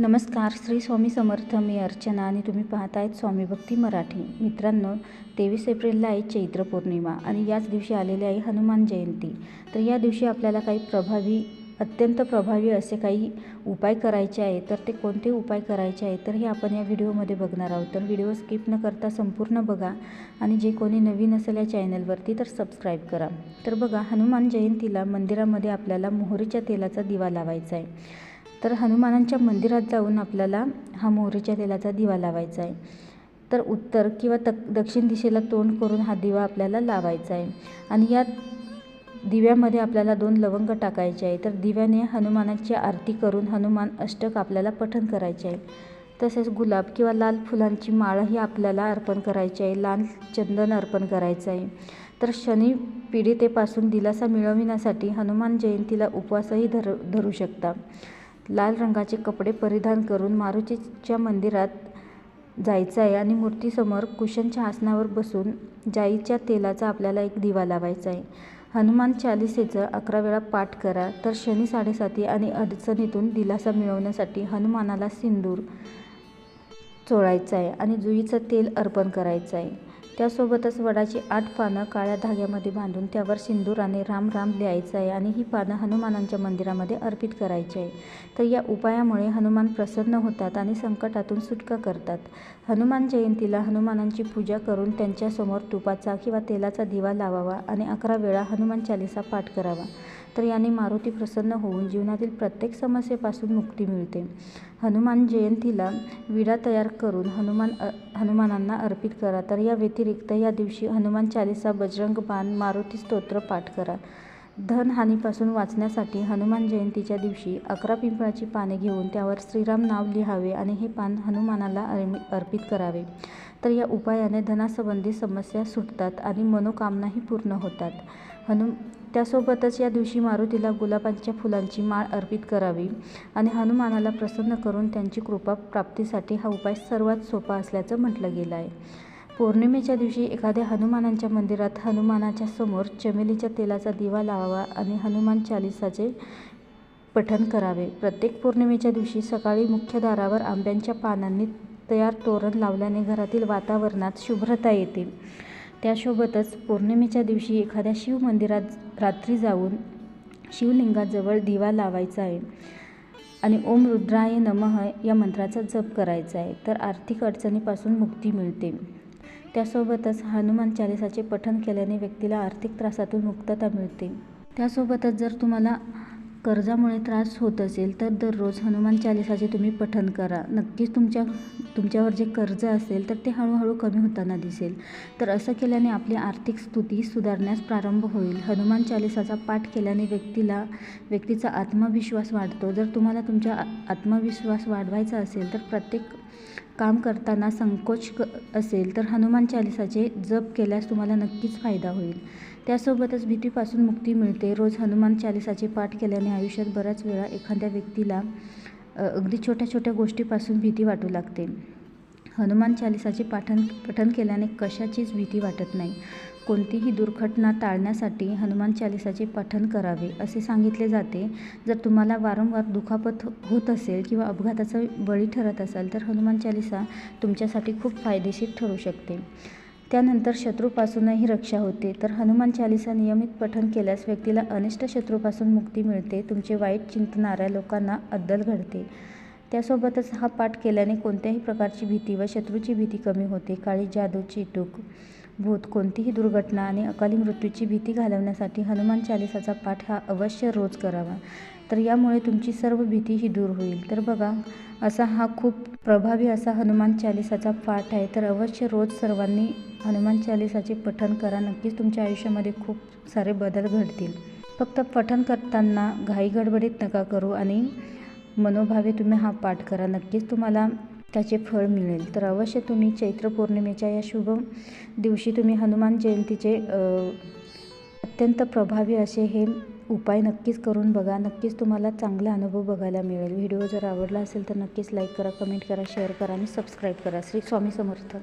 नमस्कार श्री स्वामी समर्थ. मी अर्चना आणि तुम्ही पाहतायत स्वामी भक्ती मराठी. मित्रांनो तेवीस एप्रिलला आहे चैत्र पौर्णिमा आणि याच दिवशी आलेली आहे हनुमान जयंती. तर या दिवशी आपल्याला काही प्रभावी अत्यंत प्रभावी असे काही उपाय करायचे आहे तर ते कोणते उपाय करायचे आहे तर हे आपण या व्हिडिओमध्ये बघणार आहोत. तर व्हिडिओ स्किप न करता संपूर्ण बघा आणि जे कोणी नवीन असेल या चॅनलवरती तर सबस्क्राईब करा. तर बघा हनुमान जयंतीला मंदिरामध्ये आपल्याला मोहरीच्या तेलाचा दिवा लावायचा आहे. तर हनुमानांच्या मंदिरात जाऊन आपल्याला हा मोहरीच्या तेलाचा दिवा लावायचा आहे. तर उत्तर किंवा तक दक्षिण दिशेला तोंड करून हा दिवा आपल्याला लावायचा आहे. आणि या दिव्यामध्ये आपल्याला दोन लवंग टाकायचे आहे. तर दिव्याने हनुमानाची आरती करून हनुमान अष्टक आपल्याला पठण करायचे आहे. तसेच गुलाब किंवा लाल फुलांची माळही आपल्याला अर्पण करायची आहे. लाल चंदन अर्पण करायचं आहे. तर शनी पीडितेपासून दिलासा मिळविण्यासाठी हनुमान जयंतीला उपवासही धर धरू शकता. लाल रंगाचे कपडे परिधान करून मारुतीच्या मंदिरात जायचं आहे आणि मूर्तीसमोर कुशनच्या आसनावर बसून जाईच्या तेलाचा आपल्याला एक दिवा लावायचा आहे हनुमान चालिसेचं अकरा वेळा पाठ करा तर शनी साडेसाती आणि अडचणीतून दिलासा मिळवण्यासाठी हनुमानाला सिंदूर चोळायचा आहे आणि जुईचं तेल अर्पण करायचं आहे त्यासोबतच वडाची आठ पानं काळ्या धाग्यामध्ये बांधून त्यावर सिंदूराने राम राम लिहायचं आहे आणि ही पानं हनुमानांच्या मंदिरामध्ये अर्पित करायची आहे. तर या उपायामुळे हनुमान प्रसन्न होतात आणि संकटातून सुटका करतात. हनुमान जयंतीला हनुमानांची पूजा करून त्यांच्यासमोर तुपाचा किंवा तेलाचा दिवा लावावा आणि अकरा वेळा हनुमान चालिसा पाठ करावा. तर याने मारुती प्रसन्न होऊन जीवनातील प्रत्येक समस्येपासून मुक्ती मिळते. हनुमान जयंतीला विडा तयार करून हनुमान हनुमानांना अर्पित करा. तर या व्यतिरिक्त या दिवशी हनुमान चालिसा बजरंग बाण मारुती स्तोत्र पाठ करा. धनहानीपासून वाचण्यासाठी हनुमान जयंतीच्या दिवशी अकरा पिंपळाची पाने घेऊन त्यावर श्रीराम नाव लिहावे आणि हे पान हनुमानाला अर्पित करावे. तर या उपायाने धनासंबंधी समस्या सुटतात आणि मनोकामनाही पूर्ण होतात. हनुम त्यासोबतच या दिवशी मारुतीला गुलाबांच्या फुलांची माळ अर्पित करावी आणि हनुमानाला प्रसन्न करून त्यांची कृपा प्राप्तीसाठी हा उपाय सर्वात सोपा असल्याचं म्हटलं गेलं आहे पौर्णिमेच्या दिवशी एखाद्या हनुमानांच्या मंदिरात हनुमानाच्या समोर चमेलीच्या तेलाचा दिवा लावावा आणि हनुमान चालिसाचे पठण करावे. प्रत्येक पौर्णिमेच्या दिवशी सकाळी मुख्य दारावर आंब्यांच्या पानांनी तयार तोरण लावल्याने घरातील वातावरणात शुभ्रता येते. त्यासोबतच पौर्णिमेच्या दिवशी एखाद्या शिव मंदिरात रात्री जाऊन शिवलिंगाजवळ दिवा लावायचा आहे आणि ओम रुद्राय नमः या मंत्राचा जप करायचा आहे तर आर्थिक अडचणीपासून मुक्ती मिळते. त्यासोबतच हनुमान चालिसाचे पठण केल्याने व्यक्तीला आर्थिक त्रासातून मुक्तता मिळते. त्यासोबतच जर तुम्हाला कर्जामुळे त्रास होत असेल तर दररोज हनुमान चालिसाचे तुम्ही पठन करा. नक्कीच तुमच्या तुमच्यावर जे कर्ज असेल तर ते हळूहळू कमी होताना दिसेल. तर असं केल्याने आपली आर्थिक स्थिती सुधारण्यास प्रारंभ होईल. हनुमान चालिसाचा पाठ केल्याने व्यक्तीला व्यक्तीचा आत्मविश्वास वाढतो. जर तुम्हाला तुमचा आत्मविश्वास वाढवायचा असेल तर प्रत्येक काम करताना संकोच क असेल तर हनुमान चालिसाचे जप केल्यास तुम्हाला नक्कीच फायदा होईल. त्यासोबतच भीतीपासून मुक्ती मिळते. रोज हनुमान चालिसाचे पाठ केल्याने आयुष्यात बऱ्याच वेळा एखाद्या व्यक्तीला अगदी छोट्या छोट्या गोष्टीपासून भीती वाटू लागते. हनुमान चालिसाचे पाठन पठन केल्याने कशाचीच भीती वाटत नाही. कोणतीही दुर्घटना टाळण्यासाठी हनुमान चालिसाचे पठन करावे असे सांगितले जाते. जर तुम्हाला वारंवार दुखापत होत असेल किंवा अपघाताचा बळी ठरत असाल तर हनुमान चालिसा तुमच्यासाठी खूप फायदेशीर ठरू शकते. त्यानंतर शत्रूपासूनही रक्षा होते. तर हनुमान चालिसा नियमित पठन केल्यास व्यक्तीला अनिष्ट शत्रूपासून मुक्ती मिळते. तुमचे वाईट चिंतणाऱ्या लोकांना अद्दल घडते. त्यासोबतच हा पाठ केल्याने कोणत्याही प्रकारची भीती व शत्रूची भीती कमी होते. काळी जादू चिटूक भूत कोणतीही दुर्घटना आणि अकाली मृत्यूची भीती घालवण्यासाठी हनुमान चालिसाचा पाठ हा अवश्य रोज करावा. तर यामुळे तुमची सर्व भीती ही दूर होईल. तर बघा असा हा खूप प्रभावी असा हनुमान चालिसाचा पाठ आहे. तर अवश्य रोज सर्वांनी हनुमान चालिसाचे पठण करा. नक्कीच तुमच्या आयुष्यामध्ये खूप सारे बदल घडतील. फक्त पठण करताना घाईगडबडीत नका करू आणि मनोभावे तुम्ही हा पाठ करा. नक्कीच तुम्हाला त्याचे फळ मिळेल. तर अवश्य तुम्ही चैत्र पौर्णिमेच्या या शुभ दिवशी तुम्ही हनुमान जयंतीचे अत्यंत प्रभावी असे हे उपाय नक्कीच करून बघा. नक्कीच तुम्हाला चांगला अनुभव बघायला मिळेल. व्हिडिओ जर आवडला असेल तर नक्कीच लाईक करा कमेंट करा शेअर करा आणि सबस्क्राईब करा. श्री स्वामी समर्थ.